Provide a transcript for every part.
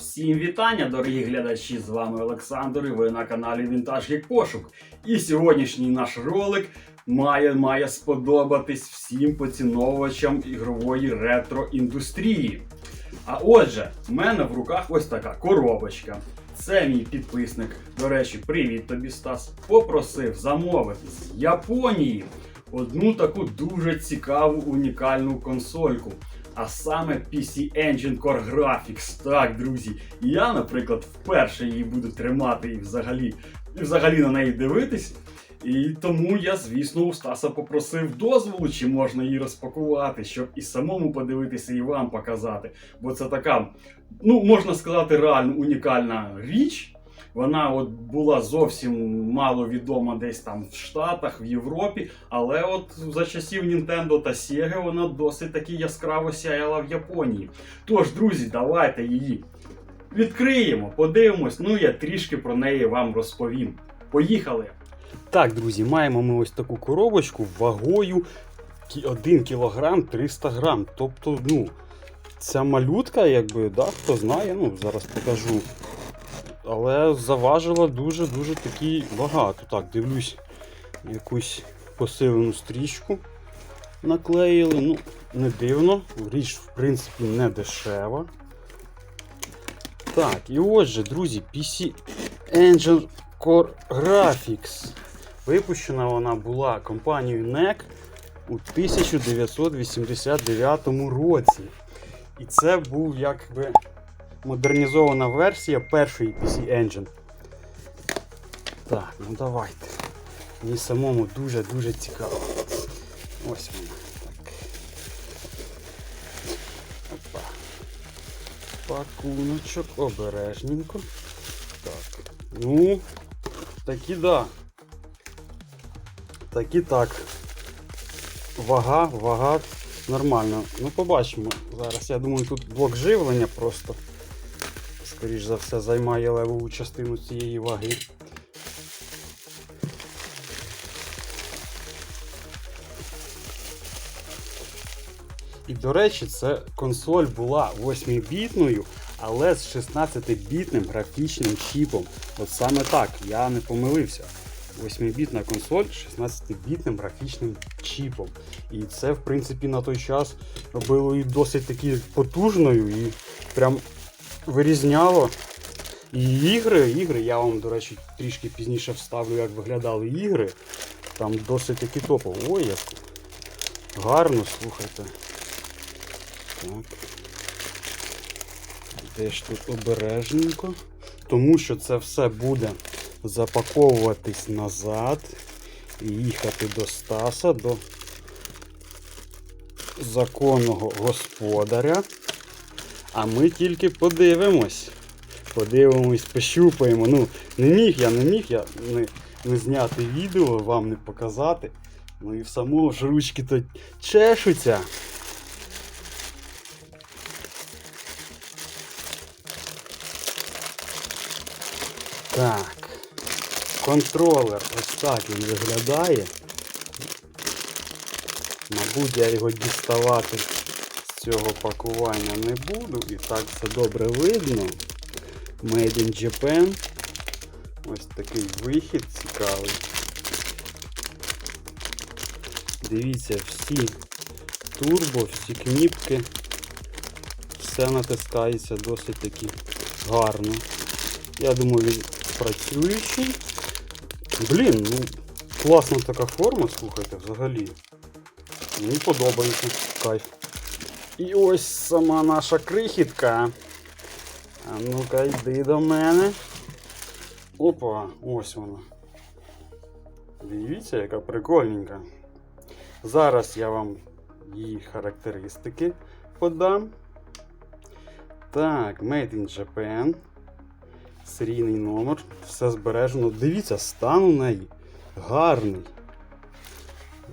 Всім вітання, дорогі глядачі! З вами Олександр і ви на каналі Вінтаж Гік Пошук. І сьогоднішній наш ролик має, має сподобатись всім поціновувачам ігрової ретро-індустрії. А отже, в мене в руках ось така коробочка. Це мій підписник. До речі, привіт тобі, Стас. Попросив замовити з Японії одну таку дуже цікаву унікальну консольку. А саме PC Engine Core Graphics. Так, друзі. Я, наприклад, вперше її буду тримати і взагалі, і взагалі на неї дивитись. І тому я, звісно, у Стаса попросив дозволу, чи можна її розпакувати, щоб і самому подивитися, і вам показати. Бо це така, ну можна сказати, реально унікальна річ. Вона от була зовсім мало відома десь там в Штатах, в Європі, але от за часів Nintendo та Sega вона досить таки яскраво сяяла в Японії. Тож, друзі, давайте її відкриємо, подивимось. Ну я трішки про неї вам розповім. Поїхали! Так, друзі, маємо ми ось таку коробочку вагою 1 кг 300 грам. Тобто, ну, ця малютка, якби, да, хто знає, ну, зараз покажу. Але заважила дуже-дуже таки багато. Так, дивлюсь, якусь посилену стрічку наклеїли. Ну, не дивно. Річ, в принципі, не дешева. Так, і отже, друзі, PC Engine Core Graphics. Випущена вона була компанією NEC у 1989 році. І це був якби модернізована версія першої PC Engine. Так, ну давайте. Мені самому дуже-дуже цікаво. Ось вона. Так. Опа. Пакуночок обережненько. Так. Ну, такі да. Такі так. Вага, вага нормально. Ну, побачимо. Зараз я думаю, тут блок живлення просто скоріш за все, займає левову частину цієї ваги. І, до речі, це консоль була 8-бітною, але з 16-бітним графічним чіпом. От саме так, я не помилився. 8-бітна консоль з 16-бітним графічним чіпом. І це, в принципі, на той час робило її досить таки потужною і прям вирізняло. І ігри, ігри, я вам, до речі, трішки пізніше вставлю, як виглядали ігри. Там досить таки топово. Ой, як гарно, слухайте. Так. Де ж тут обережненько. Тому що це все буде запаковуватись назад і їхати до Стаса, до законного господаря. А ми тільки подивимось. Подивимось, пощупаємо. Ну, не міг я, не міг я не, не зняти відео, вам не показати. Ну і в самого ж ручки то чешуться. Так. Контролер ось так він виглядає. Мабуть, я його діставати цього пакування не буду. І так все добре видно. Made in Japan. Ось такий вихід цікавий. Дивіться, всі турбо, всі кніпки. Все натискається досить таки гарно. Я думаю, він працюючий. Блін, ну класна така форма, слухайте, взагалі. Мені подобається. Кайф. І ось сама наша крихітка. А ну-ка, йди до мене. Опа, ось вона. Дивіться, яка прикольненька. Зараз я вам її характеристики подам. Так, Made in Japan. Серійний номер. Все збережено. Дивіться, стан у неї гарний.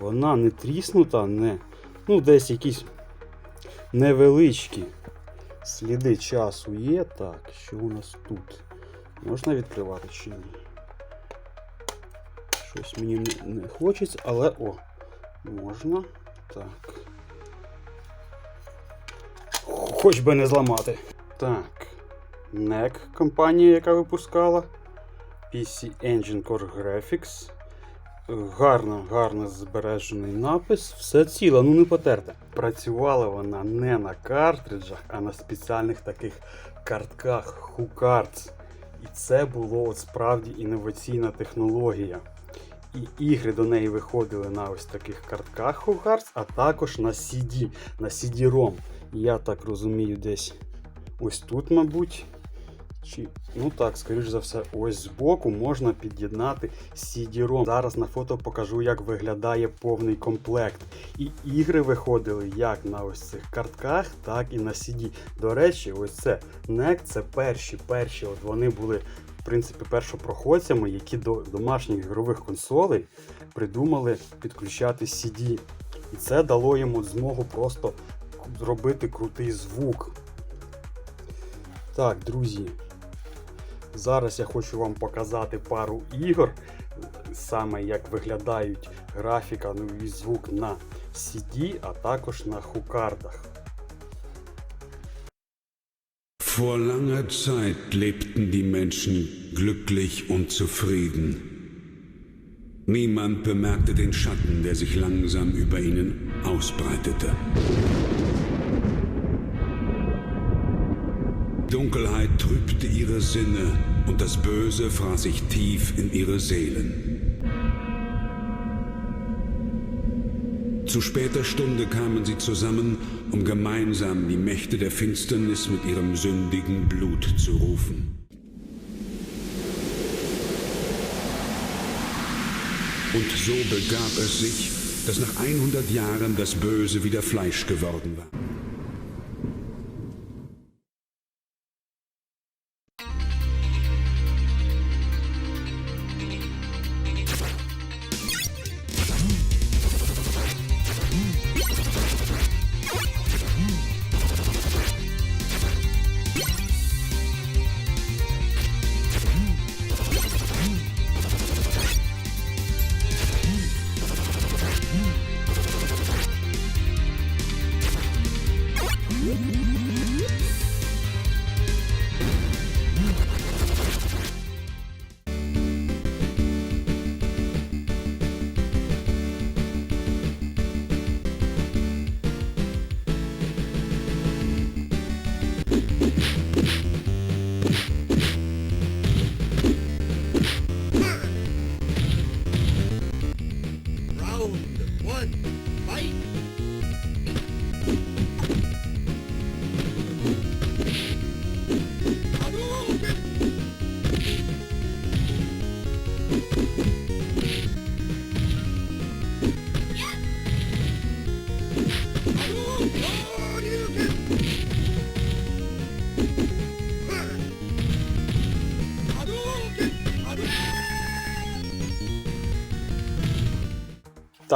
Вона не тріснута, не. Ну, десь якісь невеличкі сліди часу є. Так, що у нас тут? Можна відкривати чи ні? Щось мені не, хочеться, але о, можна. Так. Хоч би не зламати. Так. NEC компанія, яка випускала. PC Engine Core Graphics. Гарно, гарно збережений напис. Все ціло, ну не потерте. Працювала вона не на картриджах, а на спеціальних таких картках HuCards. І це було от справді інноваційна технологія. І ігри до неї виходили на ось таких картках HuCards, а також на CD, на CD-ROM. Я так розумію, десь ось тут, мабуть. Чи, ну так, скоріш за все, ось збоку можна під'єднати CD-ROM. Зараз на фото покажу, як виглядає повний комплект. І ігри виходили як на ось цих картках, так і на CD. До речі, ось це NEC це перші, перші. От вони були, в принципі, першопроходцями, які до домашніх ігрових консолей придумали підключати CD. І це дало йому змогу просто зробити крутий звук. Так, друзі. Зараз я хочу вам показати пару ігор, саме як виглядають графіка, ну і звук на CD, а також на хукардах. Vor langer Zeit lebten die Menschen glücklich und zufrieden. Niemand bemerkte den Schatten, der sich langsam über ihnen ausbreitete. Dunkelheit trübte ihre Sinne und das Böse fraß sich tief in ihre Seelen. Zu später Stunde kamen sie zusammen, um gemeinsam die Mächte der Finsternis mit ihrem sündigen Blut zu rufen. Und so begab es sich, dass nach 100 Jahren das Böse wieder Fleisch geworden war.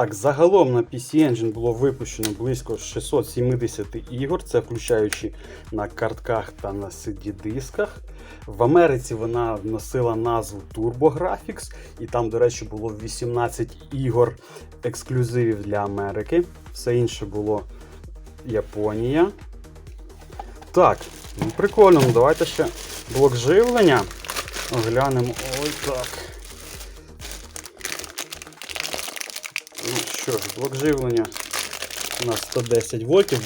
Так, загалом на PC Engine було випущено близько 670 ігор, це включаючи на картках та на CD-дисках. В Америці вона носила назву TurboGrafx, і там, до речі, було 18 ігор ексклюзивів для Америки. Все інше було Японія. Так, ну прикольно, ну давайте ще блок живлення. Оглянемо. Ой так. Що блок живлення у нас 110 вольтів.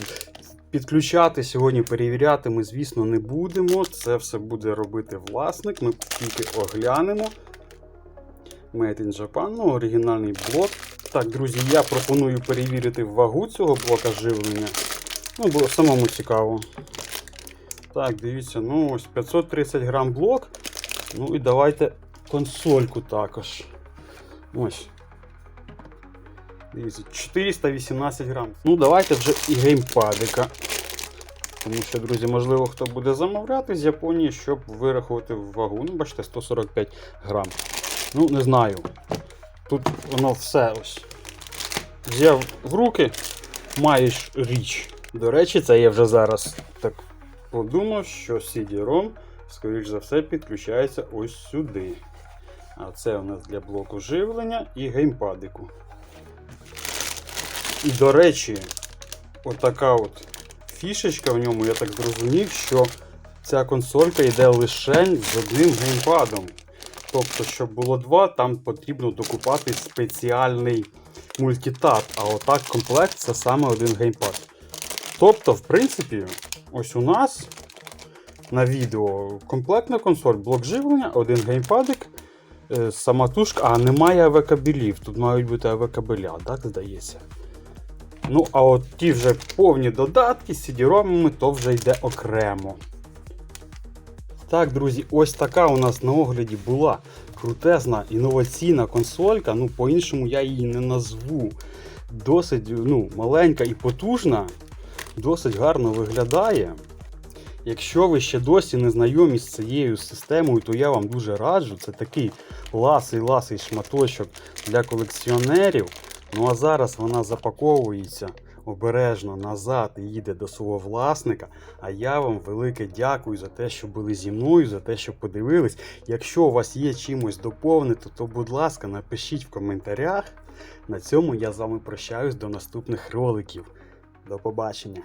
Підключати сьогодні, перевіряти ми, звісно, не будемо. Це все буде робити власник. Ми тільки оглянемо. Made in Japan, ну, оригінальний блок. Так, друзі, я пропоную перевірити вагу цього блока живлення. Ну, було самому цікаво. Так, дивіться, ну ось 530 грам блок. Ну і давайте консольку також. Ось. Дивіться, 418 грам. Ну, давайте вже і геймпадика. Тому що, друзі, можливо, хто буде замовляти з Японії, щоб вирахувати вагу. Ну, бачите, 145 грам. Ну, не знаю. Тут воно все ось. Взяв в руки, маєш річ. До речі, це я вже зараз так подумав, що CD-ROM, скоріш за все, підключається ось сюди. А це у нас для блоку живлення і геймпадику. І до речі, отака от фішечка в ньому, я так зрозумів, що ця консолька йде лише з одним геймпадом. Тобто, щоб було два, там потрібно докупати спеціальний мультитап. А отак комплект це саме один геймпад. Тобто, в принципі, ось у нас на відео комплектна консоль, блок живлення, один геймпадик, е, самотужка, а немає АВ-кабелів. Тут мають бути АВ-кабеля, так здається. Ну, а от ті вже повні додатки з CD-ROM, то вже йде окремо. Так, друзі, ось така у нас на огляді була крутезна інноваційна консолька. Ну, по-іншому я її не назву. Досить ну, маленька і потужна, досить гарно виглядає. Якщо ви ще досі не знайомі з цією системою, то я вам дуже раджу. Це такий ласий-ласий шматочок для колекціонерів. Ну а зараз вона запаковується обережно назад і їде до свого власника. А я вам велике дякую за те, що були зі мною, за те, що подивились. Якщо у вас є чимось доповнити, то будь ласка, напишіть в коментарях. На цьому я з вами прощаюсь до наступних роликів. До побачення!